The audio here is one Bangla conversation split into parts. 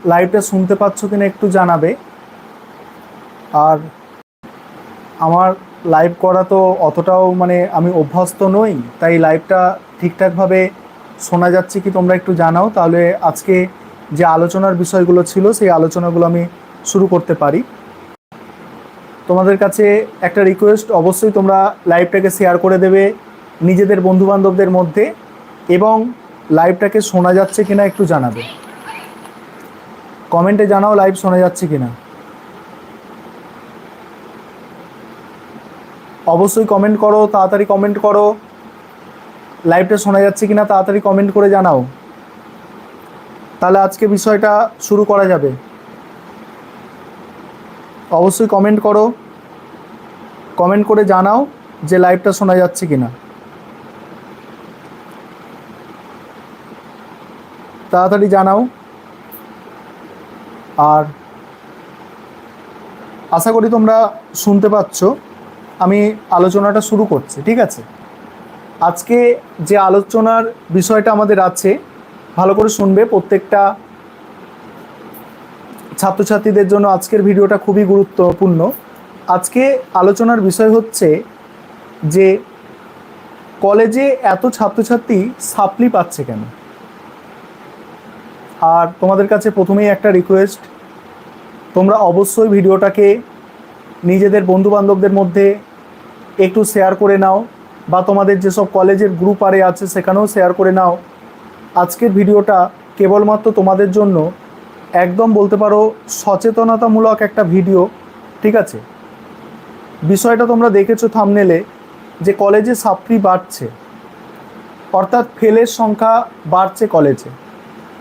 লাইভটা শুনতে পাচ্ছ কিনা একটু জানাবে। আর আমার লাইভ করা তো অতটাও মানে আমি অভ্যস্ত নই, তাই লাইভটা ঠিকঠাকভাবে শোনা যাচ্ছে কি তোমরা একটু জানাও, তাহলে আজকে যে আলোচনার বিষয়গুলো ছিল, সেই আলোচনাগুলো আমি শুরু করতে পারি। তোমাদের কাছে একটা রিকোয়েস্ট অবশ্যই তোমরা লাইভটাকে শেয়ার করে দেবে নিজেদের বন্ধুবান্ধবদের মধ্যে এবং লাইভটাকে শোনা যাচ্ছে কিনা একটু জানাবে। কমেন্টে জানাও লাইভ শোনা যাচ্ছে কিনা। অবশ্যই কমেন্ট করো, তাড়াতাড়ি কমেন্ট করো। লাইভটা শোনা যাচ্ছে কিনা তাড়াতাড়ি কমেন্ট করে জানাও। তাহলে আজকে বিষয়টা শুরু করা যাবে। অবশ্যই কমেন্ট করো। কমেন্ট করে জানাও যে লাইভটা শোনা যাচ্ছে কিনা। তাড়াতাড়ি জানাও। আর আশা করি তোমরা শুনতে পাচ্ছ, আমি আলোচনাটা শুরু করছি, ঠিক আছে? আজকে যে আলোচনার বিষয়টা আমাদের আছে, ভালো করে শুনবে প্রত্যেকটা ছাত্রছাত্রীদের জন্য আজকের ভিডিওটা খুবই গুরুত্বপূর্ণ। আজকে আলোচনার বিষয় হচ্ছে যে কলেজে এত ছাত্রছাত্রী সাপ্লি পাচ্ছে কেন? আর তোমাদের কাছে প্রথমেই একটা রিকোয়েস্ট তোমরা অবশ্যই ভিডিওটাকে নিজেদের বন্ধুবান্ধবদের মধ্যে একটু শেয়ার করে নাও বা তোমাদের যেসব কলেজের গ্রুপ আরে আছে সেখানেও শেয়ার করে নাও। আজকের ভিডিওটা কেবলমাত্র তোমাদের জন্য একদম বলতে পারো সচেতনতামূলক একটা ভিডিও, ঠিক আছে? বিষয়টা তোমরা দেখেছ থামনেলে যে কলেজে সাপ্লি বাড়ছে, অর্থাৎ ফেলের সংখ্যা বাড়ছে কলেজে।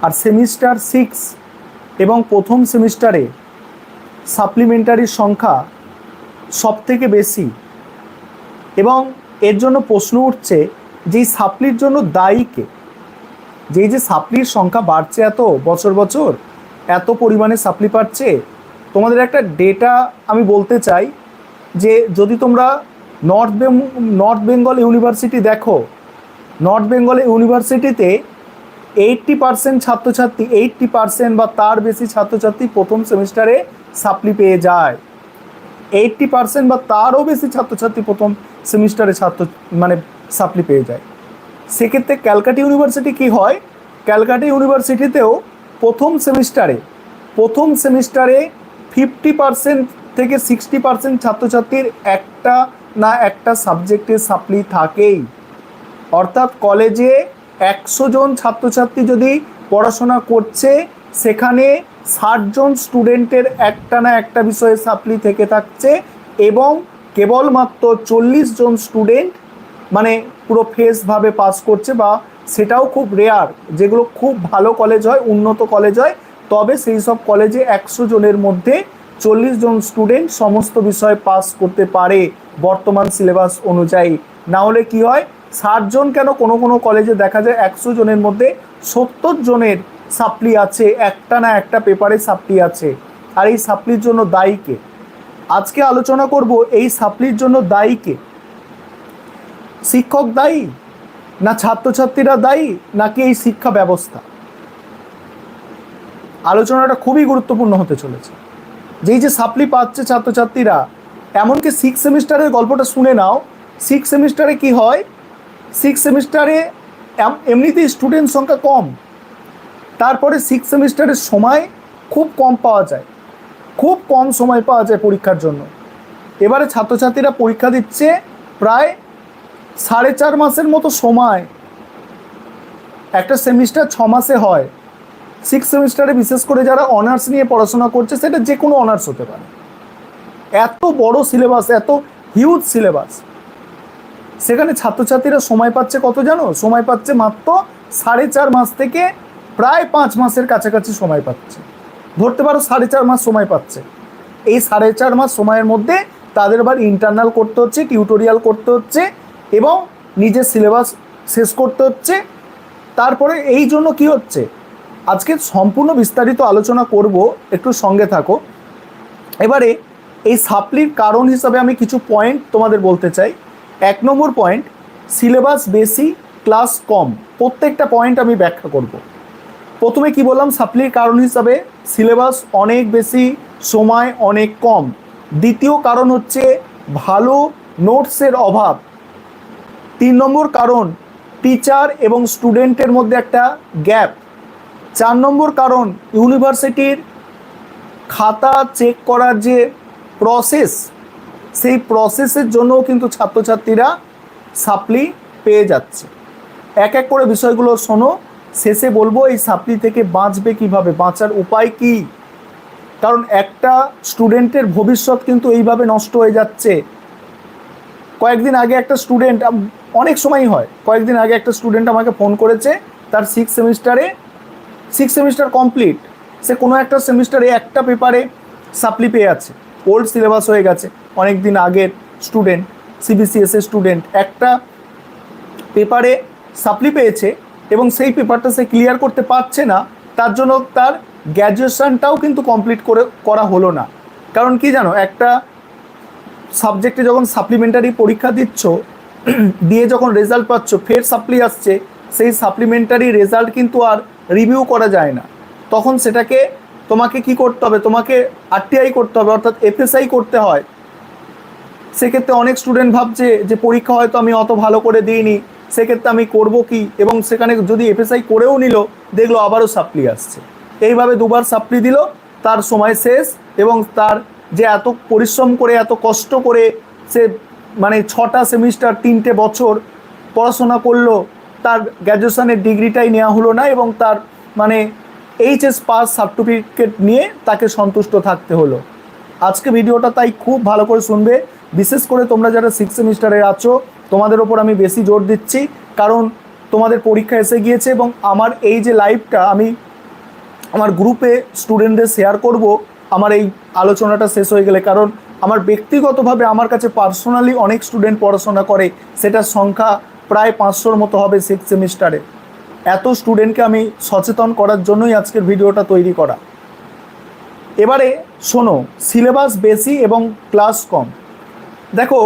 আর সেমিস্টার সিক্স এবং প্রথম সেমিস্টারে সাপ্লিমেন্টারির সংখ্যা সবথেকে বেশি। এবং এর জন্য প্রশ্ন উঠছে যে সাপ্লির জন্য দায়ী কে? যে যে সাপ্লির সংখ্যা বাড়ছে এত বছর বছর, এত পরিমাণে সাপ্লি পাচ্ছে, তোমাদের একটা ডেটা আমি বলতে চাই যে যদি তোমরা নর্থ নর্থ বেঙ্গল ইউনিভার্সিটি দেখো, নর্থ বেঙ্গল ইউনিভার্সিটিতে এইট্টি পার্সেন্ট ছাত্রছাত্রী এইট্টি পার্সেন্ট বা তার বেশি ছাত্রছাত্রী প্রথম সেমিস্টারে সাপ্লি পেয়ে যায়। এইট্টি পার্সেন্ট বা তারও বেশি ছাত্রছাত্রী প্রথম সেমিস্টারে ছাত্র মানে সাপ্লি পেয়ে যায়। সেক্ষেত্রে ক্যালকাটা ইউনিভার্সিটি কি হয়? ক্যালকাটা ইউনিভার্সিটিতেও প্রথম সেমিস্টারে প্রথম সেমিস্টারে ফিফটি পার্সেন্ট থেকে সিক্সটি পার্সেন্ট ছাত্রছাত্রীর একটা না একটা সাবজেক্টে সাপ্লি থাকেই। অর্থাৎ কলেজে একশো জন ছাত্রছাত্রী যদি পড়াশোনা করছে, সেখানে ষাটজন স্টুডেন্টের একটা না একটা বিষয়ে সাপ্লি থেকে থাকছে এবং কেবলমাত্র চল্লিশ জন স্টুডেন্ট মানে পুরো ফেসভাবে পাস করছে বা সেটাও খুব রেয়ার যেগুলো খুব ভালো কলেজ হয়, উন্নত কলেজ হয়, তবে সেই সব কলেজে একশো জনের মধ্যে চল্লিশ জন স্টুডেন্ট সমস্ত বিষয়ে পাস করতে পারে বর্তমান সিলেবাস অনুযায়ী। না হলে কি হয়? ষাট জন কেন কোনো কোনো কলেজে দেখা যায় একশো জনের মধ্যে সত্তর জনের সাপ্লি আছে, একটা না একটা পেপারে সাপ্লি আছে। আর এই সাপ্লির জন্য দায়ী কে? আজকে আলোচনা করব এই সাপ্লির জন্য দায়ী কে? শিক্ষক দায়ী না ছাত্রছাত্রীরা দায়ী নাকি এই শিক্ষা ব্যবস্থা? আলোচনাটা খুবই গুরুত্বপূর্ণ হতে চলেছে। যেই যে সাপ্লি পাচ্ছে ছাত্রছাত্রীরা, এমনকি সিক্স সেমিস্টারের গল্পটা শুনে নাও। সিক্স সেমিস্টারে কি হয়? সিক্স সেমিস্টারে এমনিতেই স্টুডেন্ট সংখ্যা কম। তারপরে সিক্স সেমিস্টারের সময় খুব কম পাওয়া যায়। খুব কম সময় পাওয়া যায় পরীক্ষার জন্য। এবারে ছাত্রছাত্রীরা পরীক্ষা দিচ্ছে প্রায় সাড়ে চার মাসের মতো সময়। একটা সেমিস্টার ছ মাসে হয়। সিক্স সেমিস্টারে বিশেষ করে যারা অনার্স নিয়ে পড়াশোনা করছে, সেটা যে কোনো অনার্স হতে পারে। এত বড় সিলেবাস এত হিউজ সিলেবাস সেখানে ছাত্রছাত্রীরা সময় পাচ্ছে কত জানো? সময় পাচ্ছে মাত্র সাড়ে চার মাস থেকে প্রায় পাঁচ মাসের কাছাকাছি সময় পাচ্ছে। ধরতে পারো সাড়ে চার মাস সময় পাচ্ছে। এই সাড়ে চার মাস সময়ের মধ্যে তাদের আবার ইন্টারনাল করতে হচ্ছে টিউটোরিয়াল করতে হচ্ছে এবং নিজের সিলেবাস শেষ করতে হচ্ছে। তারপরে এই জন্য কি হচ্ছে? আজকে সম্পূর্ণ বিস্তারিত আলোচনা করব, একটু সঙ্গে থাকো। এবারে এই সাপ্লির কারণ হিসাবে আমি কিছু পয়েন্ট তোমাদের বলতে চাই। এক নম্বর পয়েন্ট সিলেবাস বেশি ক্লাস কম। প্রত্যেকটা পয়েন্ট আমি ব্যাখ্যা করব। প্রথমে কি বললাম? সাপ্লির কারণ হিসাবে সিলেবাস অনেক বেশি, সময় অনেক কম। দ্বিতীয় কারণ হচ্ছে ভালো নোটসের অভাব। তিন নম্বর কারণ টিচার এবং স্টুডেন্টের মধ্যে একটা গ্যাপ চার নম্বর কারণ ইউনিভার্সিটির খাতা চেক করার যে প্রসেস সেই প্রসেসের জন্যও কিন্তু ছাত্রছাত্রীরা সাপ্লি পেয়ে যাচ্ছে। এক এক করে বিষয়গুলো শোনো, শেষে বলব এই সাপ্লি থেকে বাঁচবে কীভাবে, বাঁচার উপায় কি? কারণ একটা স্টুডেন্টের ভবিষ্যৎ কিন্তু এইভাবে নষ্ট হয়ে যাচ্ছে। কয়েকদিন আগে একটা স্টুডেন্ট অনেক সময়ই হয়, কয়েকদিন আগে একটা স্টুডেন্ট আমাকে ফোন করেছে, তার সিক্স সেমিস্টারে সিক্স সেমিস্টার কমপ্লিট সে কোনো একটা সেমিস্টারে একটা পেপারে সাপ্লি পেয়ে আছে। ওল্ড সিলেবাস হয়ে গেছে। অনেক দিন আগের স্টুডেন্ট সিবিসিএস এর স্টুডেন্ট একটা পেপারে সাপ্লি পেয়েছে এবং সেই পেপারটা সে ক্লিয়ার করতে পারছে না, তার জন্য তার গ্র্যাজুয়েশনটাও কিন্তু কমপ্লিট করে, করা হলো না। কারণ কি জানো, একটা সাবজেক্টে যখন সাপ্লিমেন্টারি পরীক্ষা দিচ্ছ, দিয়ে যখন রেজাল্ট পাচ্ছ, ফের সাপ্লি আসছে, সেই সাপ্লিমেন্টারি রেজাল্ট কিন্তু আর রিভিউ করা যায় না। তখন সেটাকে তোমাকে কি করতে হবে? তোমাকে আরটিআই করতে হবে, অর্থাৎ এফএসআই করতে হয়। সেক্ষেত্রে অনেক স্টুডেন্ট ভাবছে যে পরীক্ষা হয়তো আমি অত ভালো করে দিইনি, সেক্ষেত্রে আমি করব কি? এবং সেখানে যদি এফএসআই করেও নিল, দেখল আবারও সাপ্লি আসছে। এইভাবে দুবার সাপ্লি দিল, তার সময় শেষ এবং তার যে এত পরিশ্রম করে, এত কষ্ট করে সে মানে ছটা সেমিস্টার তিনটে বছর পড়াশোনা করল, তার গ্র্যাজুয়েশনের ডিগ্রিটাই নেওয়া হলো না এবং তার মানে এইচএস পাস সার্টিফিকেট নিয়ে তাকে সন্তুষ্ট থাকতে হলো। আজকে ভিডিওটা তাই খুব ভালো করে শুনবে। বিশেষ করে তোমরা যারা সিক্স সেমিস্টারে আছো, তোমাদের ওপর আমি বেশি জোর দিচ্ছি, কারণ তোমাদের পরীক্ষা এসে গিয়েছে এবং আমার এই যে লাইভটা আমি আমার গ্রুপে স্টুডেন্টদের শেয়ার করব, আমার এই আলোচনাটা শেষ হয়ে গেলে। কারণ আমার ব্যক্তিগতভাবে আমার কাছে পার্সোনালি অনেক স্টুডেন্ট পড়াশোনা করে, সেটার সংখ্যা প্রায় পাঁচশোর মতো হবে সিক্স সেমিস্টারে এত স্টুডেন্টকে আমি সচেতন করার জন্যই আজকের ভিডিওটা তৈরি করা। এবারে শোনো সিলেবাস বেশি এবং ক্লাস কম। দেখো,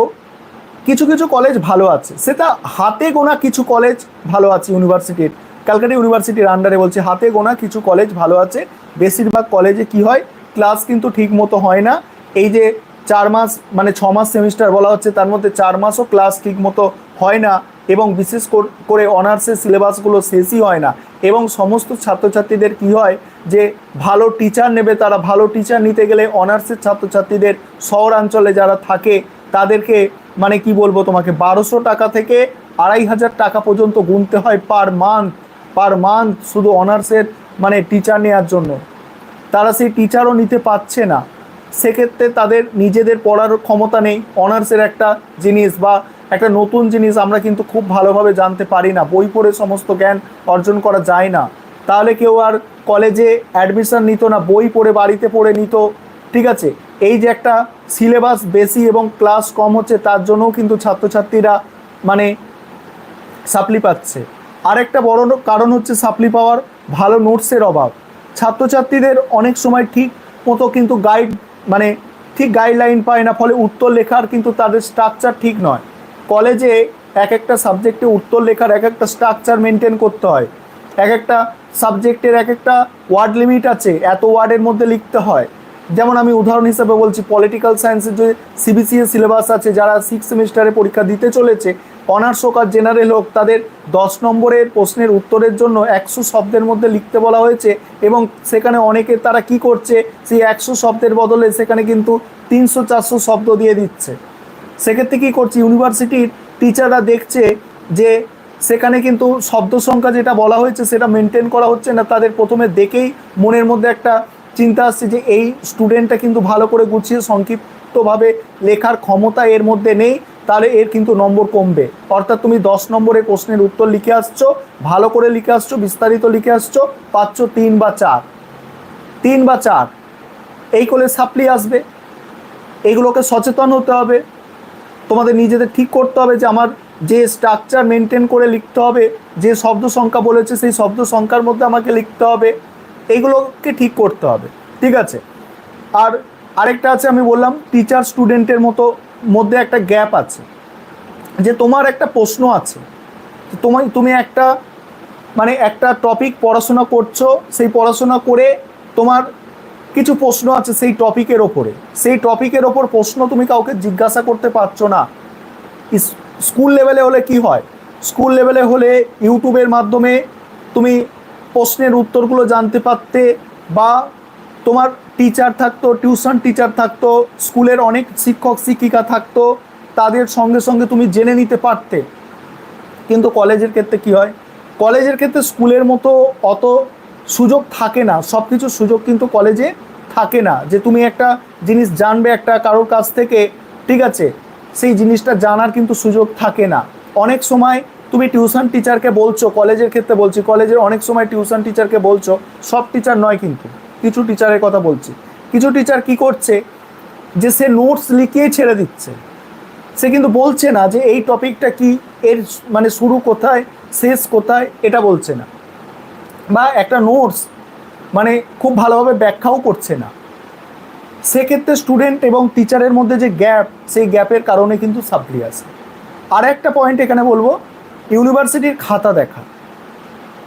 কিছু কিছু কলেজ ভালো আছে। সেটা হাতে গোনা কিছু কলেজ ভালো আছে ইউনিভার্সিটির ক্যালকাটা ইউনিভার্সিটির আন্ডারে বলছে, হাতে গোনা কিছু কলেজ ভালো আছে। বেশিরভাগ কলেজে কি হয়? ক্লাস কিন্তু ঠিক মতো হয় না। এই যে চার মাস মানে ছ মাস সেমিস্টার বলা হচ্ছে, তার মধ্যে চার মাসও ক্লাস ঠিক মতো হয় না এবং বিশেষ করে অনার্সের সিলেবাসগুলো শেষই হয় না। এবং সমস্ত ছাত্রছাত্রীদের কি হয়? যে ভালো টিচার নেবে, তারা ভালো টিচার নিতে গেলে অনার্সের ছাত্রছাত্রীদের শহরাঞ্চলে যারা থাকে তাদেরকে মানে কি বলব তোমাকে, বারোশো টাকা থেকে আড়াই হাজার টাকা পর্যন্ত গুনতে হয় পার মান্থ পার মান্থ শুধু অনার্সের মানে টিচার নেওয়ার জন্য। তারা সেই টিচারও নিতে পারছে না। সেক্ষেত্রে তাদের নিজেদের পড়ার ক্ষমতা নেই। অনার্সের একটা জিনিস বা একটা নতুন জিনিস আমরা কিন্তু খুব ভালোভাবে জানতে পারি না। বই পড়ে সমস্ত জ্ঞান অর্জন করা যায় না। তাহলে কেউ আর কলেজে অ্যাডমিশন নিত না, বই পড়ে বাড়িতে পড়ে নিত, ঠিক আছে? এই যে একটা সিলেবাস বেশি এবং ক্লাস কম হচ্ছে, তার জন্যও কিন্তু ছাত্রছাত্রীরা মানে সাপ্লি পাচ্ছে। আরেকটা বড় কারণ হচ্ছে সাপ্লি পাওয়ার ভালো নোটসের অভাব। ছাত্রছাত্রীদের অনেক সময় ঠিক মতো কিন্তু গাইড মানে ঠিক গাইডলাইন পায় না, ফলে উত্তর লেখার কিন্তু তাদের স্ট্রাকচার ঠিক নয়। কলেজে এক একটা সাবজেক্টে উত্তর লেখার এক একটা স্ট্রাকচার মেনটেন করতে হয়। এক একটা সাবজেক্টের এক একটা ওয়ার্ড লিমিট আছে, এত ওয়ার্ডের মধ্যে লিখতে হয়। যেমন আমি উদাহরণ হিসেবে বলছি পলিটিক্যাল সায়েন্সের যে সিবিসিএ সিলেবাস আছে, যারা সিক্স সেমিস্টারে পরীক্ষা দিতে চলেছে অনার্স হোক আর জেনারেল হোক, তাদের দশ নম্বরের প্রশ্নের উত্তরের জন্য একশো শব্দের মধ্যে লিখতে বলা হয়েছে এবং সেখানে অনেকে তারা কি করছে, সেই একশো শব্দের বদলে সেখানে কিন্তু তিনশো চারশো শব্দ দিয়ে দিচ্ছে। সেক্ষেত্রে কী করছে, ইউনিভার্সিটির টিচাররা দেখছে যে সেখানে কিন্তু শব্দ সংখ্যা যেটা বলা হয়েছে, সেটা মেনটেন করা হচ্ছে না, তাদের প্রথমে দেখেই মনের মধ্যে একটা চিন্তা আসছে যে এই স্টুডেন্টটা কিন্তু ভালো করে গুছিয়ে সংক্ষিপ্তভাবে লেখার ক্ষমতা এর মধ্যে নেই, তাহলে এর কিন্তু নম্বর কমবে। অর্থাৎ তুমি দশ নম্বরে প্রশ্নের উত্তর লিখে আসছো, ভালো করে লিখে আসছো, বিস্তারিত লিখে আসছো, পাচ্ছ তিন বা চার। তিন বা চার, এই করে সাপ্লি আসবে। এগুলোকে সচেতন হতে হবে। তোমাদের নিজেদের ঠিক করতে হবে যে আমার যে স্ট্রাকচার মেনটেন করে লিখতে হবে, যে শব্দ সংখ্যা বলেছে সেই শব্দ সংখ্যার মধ্যে আমাকে লিখতে হবে। এইগুলোকে ঠিক করতে হবে, ঠিক আছে? আর আরেকটা আছে, আমি বললাম টিচার স্টুডেন্টের মতো, মধ্যে একটা গ্যাপ আছে। যে তোমার একটা প্রশ্ন আছে তোমার তুমি একটা মানে একটা টপিক পড়াশোনা করছ, সেই পড়াশোনা করে তোমার কিছু প্রশ্ন আছে সেই টপিকের ওপরে। সেই টপিকের ওপর প্রশ্ন তুমি কাউকে জিজ্ঞাসা করতে পারছ না। স্কুল লেভেলে হলে কি হয়? স্কুল লেভেলে হলে ইউটিউবের মাধ্যমে তুমি প্রশ্নের উত্তরগুলো জানতে পারতে বা তোমার টিচার থাকতো টিউশন টিচার থাকতো, স্কুলের অনেক শিক্ষক, শিক্ষিকা থাকতো, তাদের সঙ্গে সঙ্গে তুমি জেনে নিতে পারতে। কিন্তু কলেজের ক্ষেত্রে কি হয়? কলেজের ক্ষেত্রে স্কুলের মতো অত সুযোগ থাকে না। সব কিছু সুযোগ কিন্তু কলেজে থাকে না। যে তুমি একটা জিনিস জানবে একটা কারোর কাছ থেকে, ঠিক আছে? সেই জিনিসটা জানার কিন্তু সুযোগ থাকে না। অনেক সময় তুমি টিউশন টিচারকে বলছো, কলেজের ক্ষেত্রে বলছি, কলেজের অনেক সময় টিউশন টিচারকে বলছো, সব টিচার নয় কিন্তু, কিছু টিচারের কথা বলছি। কিছু টিচার কি করছে, যে সে নোটস লিখিয়ে ছেড়ে দিচ্ছে। সে কিন্তু বলছে না যে এই টপিকটা কি, এর মানে শুরু কোথায়, শেষ কোথায়, এটা বলছে না। বা একটা নোটস মানে খুব ভালোভাবে ব্যাখ্যাও করছে না। সেক্ষেত্রে স্টুডেন্ট এবং টিচারের মধ্যে যে গ্যাপ সেই গ্যাপের কারণে কিন্তু সাপ্লি আসে আর একটা পয়েন্ট এখানে বলব ইউনিভার্সিটির খাতা দেখা।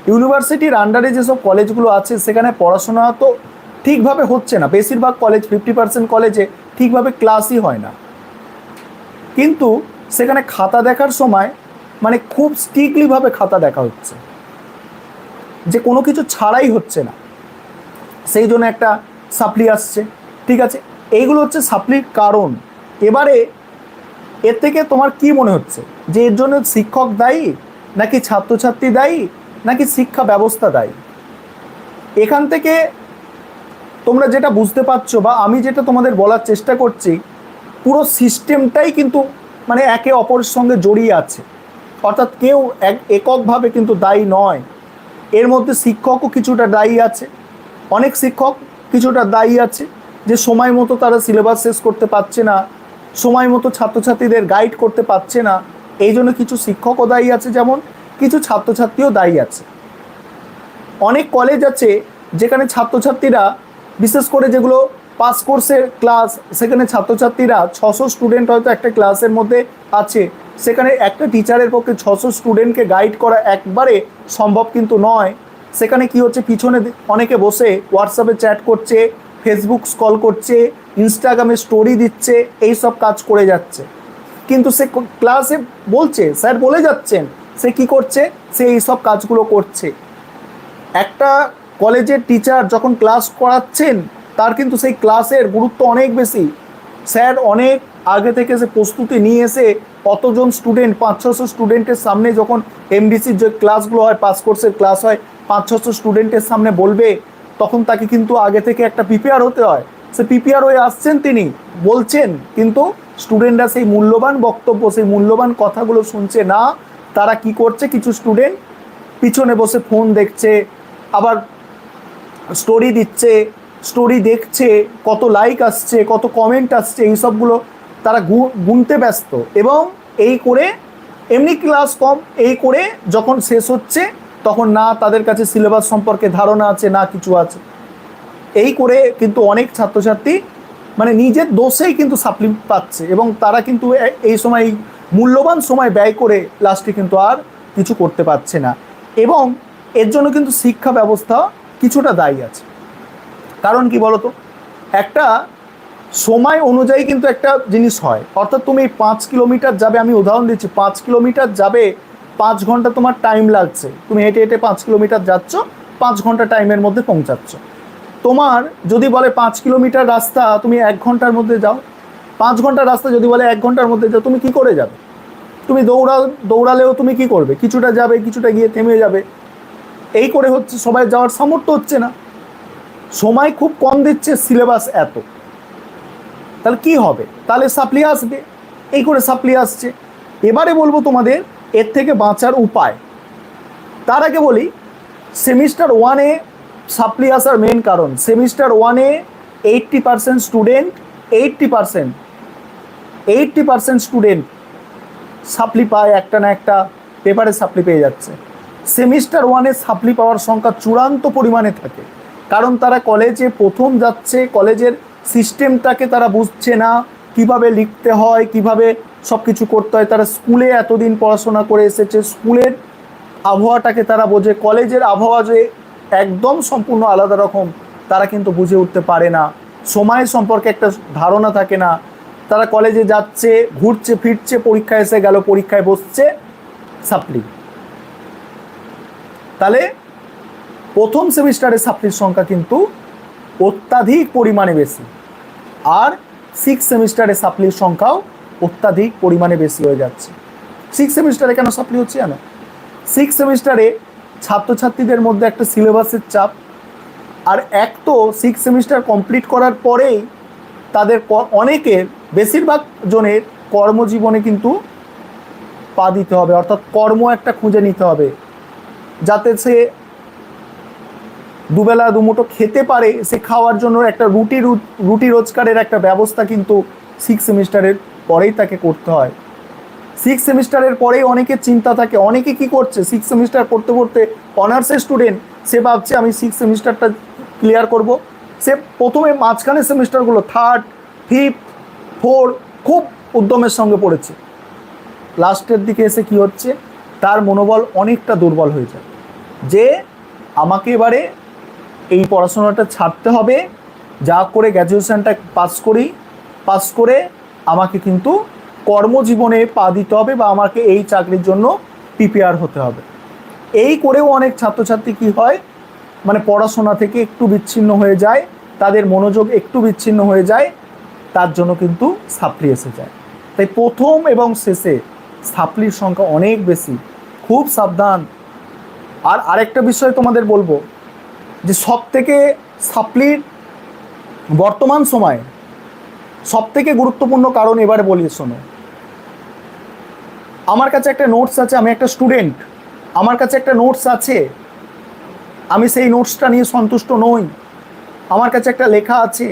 ইউনিভার্সিটির আন্ডারে যেসব কলেজগুলো আছে, সেখানে পড়াশোনা তো ঠিকভাবে হচ্ছে না। বেশিরভাগ কলেজ ফিফটি পার্সেন্ট কলেজে ঠিকভাবে ক্লাসই হয় না। কিন্তু সেখানে খাতা দেখার সময় মানে খুব স্ট্রিক্টলিভাবে খাতা দেখা হচ্ছে। যে কোনো কিছু ছাড়াই হচ্ছে না। সেই জন্য একটা সাপ্লি আসছে। ঠিক আছে? এইগুলো হচ্ছে সাপ্লির কারণ। এবারে এর থেকে তোমার কি মনে হচ্ছে? যে এর জন্য শিক্ষক দায়ী, নাকি ছাত্রছাত্রী দায়ী, নাকি শিক্ষা ব্যবস্থা দায়ী? এখান থেকে তোমরা যেটা বুঝতে পারছ বা আমি যেটা তোমাদের বলার চেষ্টা করছি, পুরো সিস্টেমটাই কিন্তু মানে একে অপরের সঙ্গে জড়িয়ে আছে। অর্থাৎ কেউ এক এককভাবে কিন্তু দায়ী নয়। এর মধ্যে শিক্ষকও কিছুটা দায়ী আছে। অনেক শিক্ষক কিছুটা দায়ী আছে। যে সময় মতো তারা সিলেবাস শেষ করতে পারছে না। সময় মতো ছাত্রছাত্রীদের গাইড করতে পারছে না। এই জন্য কিছু শিক্ষকও দায়ী আছে যেমন, কিছু ছাত্রছাত্রীও দায়ী আছে। অনেক কলেজ আছে যেখানে ছাত্রছাত্রীরা বিশেষ করে যেগুলো পাস কোর্সের ক্লাস সেখানে ছাত্রছাত্রীরা ছশো স্টুডেন্ট হয়তো একটা ক্লাসের মধ্যে আছে। সেখানে একটা টিচারের পক্ষে ছশো স্টুডেন্টকে গাইড করা একবারে সম্ভব কিন্তু নয়। সেখানে কি হচ্ছে, পিছনে অনেকে বসে হোয়াটসঅ্যাপে চ্যাট করছে ফেসবুক স্কল করছে ইনস্টাগ্রামে স্টোরি দিচ্ছে এই সব কাজ করে যাচ্ছে। কিন্তু সে ক্লাসে বলছে, স্যার বলে যাচ্ছেন, সে কি করছে? সে এই সব কাজগুলো করছে। একটা কলেজের টিচার যখন ক্লাস করাচ্ছেন, তার কিন্তু সেই ক্লাসের গুরুত্ব অনেক বেশি। স্যার অনেক আগে থেকে সে প্রস্তুতি নিয়ে এসে কতজন স্টুডেন্ট পাঁচ ছশো স্টুডেন্টের সামনে যখন এমডিসির যে ক্লাসগুলো হয় পাস কোর্সের ক্লাস হয় পাঁচ ছশো স্টুডেন্টের সামনে বলবে, তখন তাকে কিন্তু আগে থেকে একটা প্রিপেয়ার হতে হয়। সে প্রিপেয়ার হয়ে আসছেন তিনি, বলছেন, কিন্তু স্টুডেন্টরা সেই মূল্যবান বক্তব্য, সেই মূল্যবান কথাগুলো শুনছে না, তারা কি করছে? কিছু স্টুডেন্ট পিছনে বসে ফোন দেখছে, আবার স্টোরি দিচ্ছে স্টোরি দেখছে, কত লাইক আসছে, কত কমেন্ট আসছে, এই সবগুলো তারা গু- গুনতে ব্যস্ত। এবং এই করে এমনি ক্লাস কম, এই করে যখন শেষ হচ্ছে, তখন না তাদের কাছে সিলেবাস সম্পর্কে ধারণা আছে, না কিছু আছে। এই করে কিন্তু অনেক ছাত্রছাত্রী মানে নিজের দোষেই কিন্তু সাপ্লি পাচ্ছে এবং তারা কিন্তু এই সময়, মূল্যবান সময় ব্যয় করে লাস্টে কিন্তু আর কিছু করতে পারছে না। এবং এর জন্য কিন্তু শিক্ষা ব্যবস্থা কিছুটা দায়ী আছে। কারণ কি বলতো? একটা সময় অনুযায়ী কিন্তু একটা জিনিস হয়। অর্থাৎ তুমি পাঁচ কিলোমিটার যাবে, আমি উদাহরণ দিচ্ছি, পাঁচ কিলোমিটার যাবে, পাঁচ ঘণ্টা তোমার টাইম লাগছে। তুমি হেঁটে হেঁটে পাঁচ কিলোমিটার যাচ্ছ, পাঁচ ঘণ্টা টাইমের মধ্যে পৌঁছাচ্ছ। তোমার যদি বলে পাঁচ কিলোমিটার রাস্তা, তুমি এক ঘণ্টার মধ্যে যাও। পাঁচ ঘণ্টার রাস্তা যদি বলে এক ঘণ্টার মধ্যে যাও, তুমি কি করে যাবে? তুমি দৌড়া, দৌড়ালেও তুমি কি করবে? কিছুটা যাবে, কিছুটা গিয়ে থেমে যাবে। এই করে হচ্ছে, সবাই যাওয়ার সামর্থ্য হচ্ছে না। সময় খুব কম দিচ্ছে সিলেবাস এত। তাহলে কি হবে? তাহলে সাপ্লি আসবে। এই করে সাপ্লি আসছে। এবারে বলব তোমাদের, এর থেকে বাঁচার উপায়। তার আগে বলি, সেমিস্টার ওয়ানে সাপ্লি আসার মেন কারণ। সেমিস্টার ওয়ানে eighty percent student eighty percent eighty percent student supply পায় একটা না একটা পেপারে সাপ্লি পেয়ে যাচ্ছে। সেমিস্টার ওয়ানে সাপ্লি পাওয়ার সংখ্যা চূড়ান্ত পরিমাণে থাকে। কারণ তারা কলেজে প্রথম যাচ্ছে, কলেজের সিস্টেমটাকে তারা বুঝছে না, কীভাবে লিখতে হয়, কীভাবে সব কিছু করতে হয়। তারা স্কুলে এতদিন পড়াশোনা করে এসেছে, স্কুলের আবহাওয়াটাকে তারা বোঝে। কলেজের আবহাওয়া যে একদম সম্পূর্ণ আলাদা রকম। তারা কিন্তু বুঝে উঠতে পারে না। সময় সম্পর্কে একটা ধারণা থাকে না। তারা কলেজে যাচ্ছে, ঘুরছে, ফিরছে পরীক্ষা এসে গেল, পরীক্ষায় বসছে সাপ্লি তাহলে প্রথম সেমিস্টারে সাপ্লির সংখ্যা কিন্তু অত্যাধিক পরিমাণে বেশি। আর সিক্স সেমিস্টারে সাপ্লির সংখ্যাও অত্যাধিক পরিমাণে বেশি হয়ে যাচ্ছে। সিক্স সেমিস্টারে কেন সাপ্লি হচ্ছে জানো? সিক্স সেমিস্টারে ছাত্রছাত্রীদের মধ্যে একটা সিলেবাসের চাপ। আর এক তো সিক্স সেমিস্টার কমপ্লিট করার পরেই তাদের অনেকের বেশিরভাগ জনের কর্মজীবনে কিন্তু পা দিতে হবে, অর্থাৎ কর্ম একটা খুঁজে নিতে হবে। যাতে সে দুবেলা দুমুটো খেতে পারে, সে খাওয়ার জন্য একটা রুটি রুটি রোজগারের একটা ব্যবস্থা কিন্তু সিক্স সেমিস্টারের পরেই তাকে করতে হয়। সিক্স সেমিস্টারের পরেই অনেকের চিন্তা থাকে, অনেকে কি করছে? সিক্স সেমিস্টার পড়তে পড়তে অনার্সের স্টুডেন্ট সে ভাবছে, আমি সিক্স সেমিস্টারটা ক্লিয়ার করব। সে প্রথমে মাঝখানের সেমিস্টারগুলো থার্ড ফিফথ ফোর খুব উদ্যমের সঙ্গে পড়েছে। লাস্টের দিকে এসে কি হচ্ছে? তার মনোবল অনেকটা দুর্বল হয়ে যায়। যে আমাকে এবারে এই পড়াশোনাটা ছাড়তে হবে, যা করে গ্র্যাজুয়েশানটা পাস করি পাস করে আমাকে কিন্তু কর্মজীবনে পা দিতে হবে বা আমাকে এই চাকরির জন্য প্রিপেয়ার হতে হবে। এই করেও অনেক ছাত্রছাত্রী কি হয় মানে পড়াশোনা থেকে একটু বিচ্ছিন্ন হয়ে যায়, তাদের মনোযোগ একটু বিচ্ছিন্ন হয়ে যায়, তার জন্য কিন্তু সাপ্লি এসে যায়। তাই প্রথম এবং শেষে সাপ্লির সংখ্যা অনেক বেশি, খুব সাবধান। আর আরেকটা বিষয় তোমাদের বলব, যে সব থেকে সাপ্লির বর্তমান সময়ে সব থেকে গুরুত্বপূর্ণ কারণ এবারে বলি শোনো। আমার কাছে একটা নোটস আছে, আমি একটা স্টুডেন্ট আমার কাছে একটা নোটস আছে। আমি সেই নোটসটা নিয়ে সন্তুষ্ট নই। আমার কাছে একটা লেখা আছে,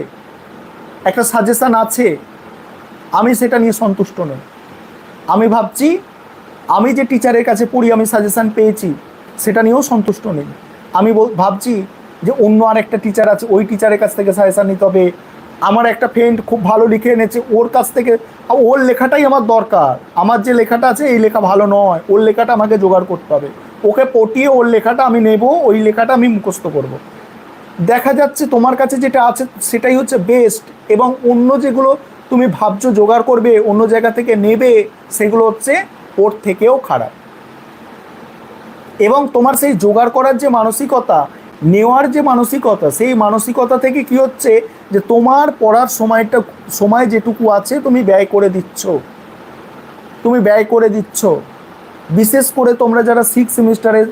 একটা সাজেশান আছে। আমি সেটা নিয়ে সন্তুষ্ট নই। আমি ভাবছি, আমি যে টিচারের কাছে পড়ি, আমি সাজেশান পেয়েছি, সেটা নিয়েও সন্তুষ্ট নেই। আমি ভাবছি যে অন্য আর একটা টিচার আছে, ওই টিচারের কাছ থেকে সাজেশান নিতে হবে। আমার একটা ফ্রেন্ড খুব ভালো লিখে এনেছে, ওর কাছ থেকে ওর লেখাটাই আমার দরকার। আমার যে লেখাটা আছে, এই লেখা ভালো নয়, ওর লেখাটা আমাকে জোগাড় করতে হবে। ওকে পটিয়ে ওর লেখাটা আমি নেব, ওই লেখাটা আমি মুখস্থ করব। দেখা যাচ্ছে তোমার কাছে যেটা আছে, সেটাই হচ্ছে বেস্ট এবং অন্য যেগুলো তুমি ভাবছ জোগাড় করবে, অন্য জায়গা থেকে নেবে, সেগুলো হচ্ছে ওর থেকেও খারাপ। এবং তোমার সেই জোগাড় করার যে মানসিকতা নেওয়ার যে মানসিকতা, সেই মানসিকতা থেকে কি হচ্ছে যে তোমার পড়ার সময়টা, সময় যেটুকু আছে তুমি ব্যয় করে দিচ্ছ। তুমি ব্যয় করে দিচ্ছ। বিশেষ করে তোমরা যারা সিক্স সেমিস্টারের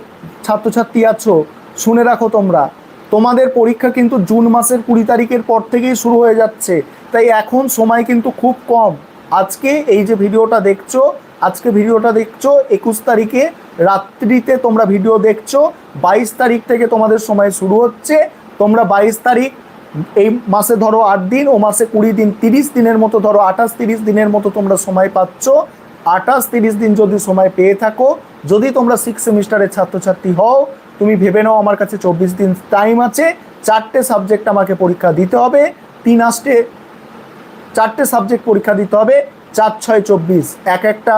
ছাত্রছাত্রী আছো, শুনে রাখো তোমরা, তোমাদের পরীক্ষা কিন্তু জুন মাসের কুড়ি তারিখের পর থেকেই শুরু হয়ে যাচ্ছে। তাই এখন সময় কিন্তু খুব কম। আজকে এই যে ভিডিওটা দেখছ আজকে ভিডিওটা দেখছ, একুশ তারিখে রাত্রিতে তোমরা ভিডিও দেখছ, বাইশ তারিখ থেকে তোমাদের সময় শুরু হচ্ছে, তোমরা বাইশ তারিখ, এই মাসে ধরো আট দিন, ও মাসে কুড়ি দিন, তিরিশ দিনের মতো ধরো আঠাশ তিরিশ দিনের মতো তোমরা সময় পাচ্ছ। আঠাশ তিরিশ দিন যদি সময় পেয়ে থাকো, যদি তোমরা সিক্স সেমিস্টারের ছাত্রছাত্রী হও, তুমি ভেবে নাও আমার কাছে চব্বিশ দিন টাইম আছে, চারটে সাবজেক্ট আমাকে পরীক্ষা দিতে হবে, তিন আসটে চারটে সাবজেক্ট পরীক্ষা দিতে হবে চার ছয় চব্বিশ। এক একটা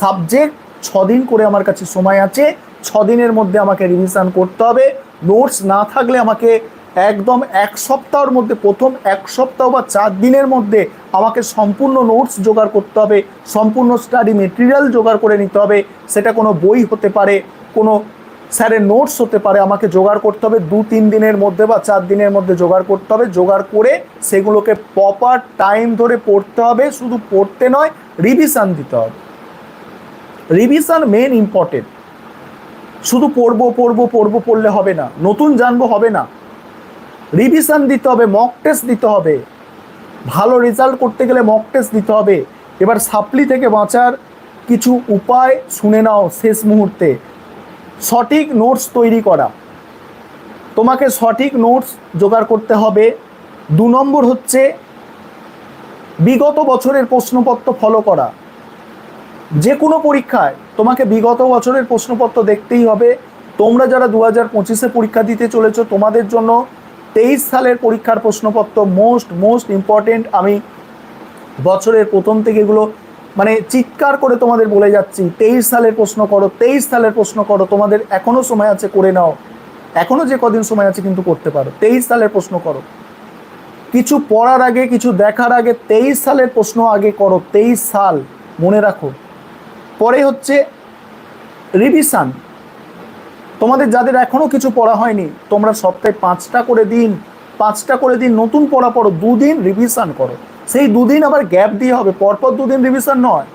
সাবজেক্ট ছ দিন করে আমার কাছে সময় আছে। ছ দিনের মধ্যে আমাকে রিভিশন করতে হবে। নোটস না থাকলে আমাকে একদম এক সপ্তাহের মধ্যে, প্রথম এক সপ্তাহ বা চার দিনের মধ্যে আমাকে সম্পূর্ণ নোটস জোগাড় করতে হবে। সম্পূর্ণ স্টাডি মেটেরিয়াল জোগাড় করে নিতে হবে। সেটা কোনো বই হতে পারে, কোনো স্যারের নোটস হতে পারে, আমাকে জোগাড় করতে হবে, দু তিন দিনের মধ্যে বা চার দিনের মধ্যে জোগাড় করতে হবে, জোগাড় করে সেগুলোকে প্রপার টাইম ধরে পড়তে হবে, শুধু পড়তে নয় রিভিশন দিতে হবে। রিভিশন মেন ইম্পর্টেন্ট শুধু পড়ব পড়ব পড়ব, পড়লে হবে না, নতুন জানব হবে না। রিভিশন দিতে হবে মক টেস্ট দিতে হবে। ভালো রেজাল্ট করতে গেলে মক টেস্ট দিতে হবে। এবার সাপ্লি থেকে বাঁচার কিছু উপায় শুনে নাও শেষ মুহূর্তে। সঠিক নোটস তৈরি করা। তোমাকে সঠিক নোটস জোগাড় করতে হবে। দু নম্বর হচ্ছে বিগত বছরের প্রশ্নপত্র ফলো করা। যে কোনো পরীক্ষায় তোমাকে বিগত বছরের প্রশ্নপত্র দেখতেই হবে। তোমরা যারা দু হাজার পঁচিশে পরীক্ষা দিতে চলেছো, তোমাদের জন্য তেইশ সালের পরীক্ষার প্রশ্নপত্র মোস্ট মোস্ট ইম্পর্টেন্ট আমি বছরের প্রথম থেকে এগুলো মানে চিৎকার করে তোমাদের বলে যাচ্ছি, তেইশ সালের প্রশ্ন করো, তেইশ সালের প্রশ্ন করো, তোমাদের এখনও সময় আছে, করে নাও। এখনও যে কদিন সময় আছে কিন্তু করতে পারো। তেইশ সালের প্রশ্ন করো। কিছু পড়ার আগে, কিছু দেখার আগে তেইশ সালের প্রশ্ন আগে করো, তেইশ সাল। মনে রাখো। পরে হচ্ছে রিভিশন তোমাদের যাদের এখনও কিছু পড়া হয়নি, তোমরা সপ্তাহে পাঁচটা করে দিন, পাঁচটা করে দিন নতুন পড়া পড়ো, দুদিন রিভিশন করো। সেই দুদিন আবার গ্যাপ দিয়ে হবে, পরপর দুদিন রিভিশন নয়।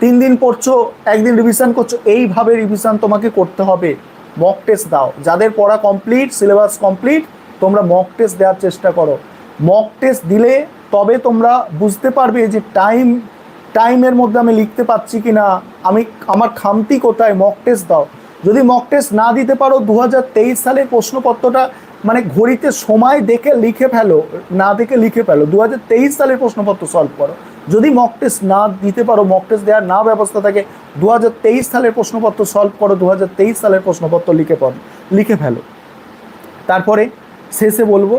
তিন দিন পড়ছো একদিন রিভিশন করছ, এইভাবে রিভিশন তোমাকে করতে হবে। মক টেস্ট দাও। যাদের পড়া কমপ্লিট সিলেবাস কমপ্লিট তোমরা মক টেস্ট দেওয়ার চেষ্টা করো। মক টেস্ট দিলে তবে তোমরা বুঝতে পারবে যে টাইম টাইমের মধ্যে আমি লিখতে পারছি কি না আমি আমার খামতি কোথায় মক টেস্ট দাও। যদি মক টেস্ট না দিতে পারো দু হাজার তেইশ সালের প্রশ্নপত্রটা মানে ঘড়িতে সময় দেখে লিখে ফেলো, না দেখে লিখে ফেলো। দু হাজার তেইশ সালের প্রশ্নপত্র সলভ করো। যদি মক টেস্ট না দিতে পারো মক টেস্ট দেওয়ার না ব্যবস্থা থাকে দু হাজার তেইশ সালের প্রশ্নপত্র সলভ করো দু হাজার তেইশ সালের প্রশ্নপত্র লিখে পড়ো, লিখে ফেলো। তারপরে শেষে বলব,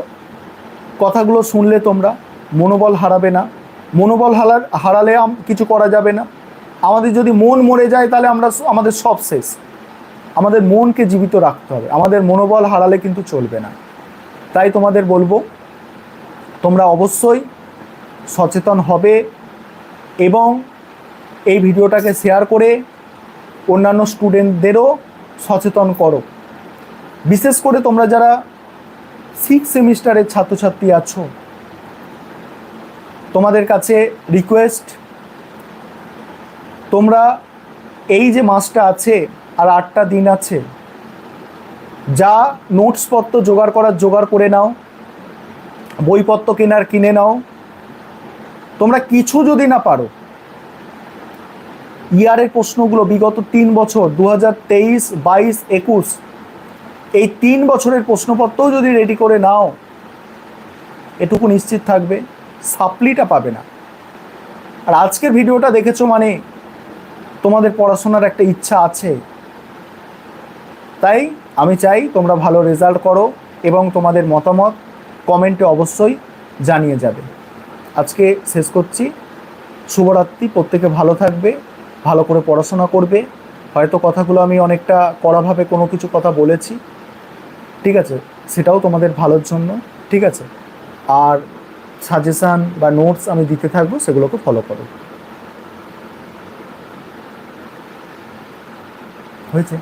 কথাগুলো শুনলে তোমরা, মনোবল হারাবে না। মনোবল হারার হারালে কিছু করা যাবে না। আমাদের যদি মন মরে যায়, তাহলে আমরা আমাদের সব শেষ। আমাদের মনকে জীবিত রাখতে হবে। আমাদের মনোবল হারালে কিন্তু চলবে না। তাই তোমাদের বলব, তোমরা অবশ্যই সচেতন হবে এবং এই ভিডিওটাকে শেয়ার করে অন্যান্য স্টুডেন্টদেরও সচেতন করো। বিশেষ করে তোমরা যারা সিক্স সেমিস্টারের ছাত্রছাত্রী আছো, তোমাদের কাছে রিকোয়েস্ট তোমরা এই যে মাসটা আছে আর আটটা দিন আছে। যা নোটসপত্র জোগাড় করার জোগাড় করে নাও। বইপত্র কেনার কিনে নাও। তোমরা কিছু যদি না পারো, ইয়ারের প্রশ্নগুলো বিগত তিন বছর দু হাজার তেইশ, বাইশ, একুশ, এই তিন বছরের প্রশ্নপত্রও যদি রেডি করে নাও, এটুকু নিশ্চিত থাকবে সাপ্লিটা পাবে না। আর আজকের ভিডিওটা দেখেছ মানে তোমাদের পড়াশোনার একটা ইচ্ছা আছে। তাই আমি চাই তোমরা ভালো রেজাল্ট করো এবং তোমাদের মতামত কমেন্টে অবশ্যই জানিয়ে যাবে। আজকে শেষ করছি। শুভরাত্রি, প্রত্যেকে ভালো থাকবে, ভালো করে পড়াশোনা করবে। হয়তো কথাগুলো আমি অনেকটা কড়াভাবে কোনো কিছু কথা বলেছি। ঠিক আছে, সেটাও তোমাদের ভালোর জন্য। ঠিক আছে, আর সাজেশান বা নোটস আমি দিতে থাকব, সেগুলোকে ফলো করো। হয়েছে?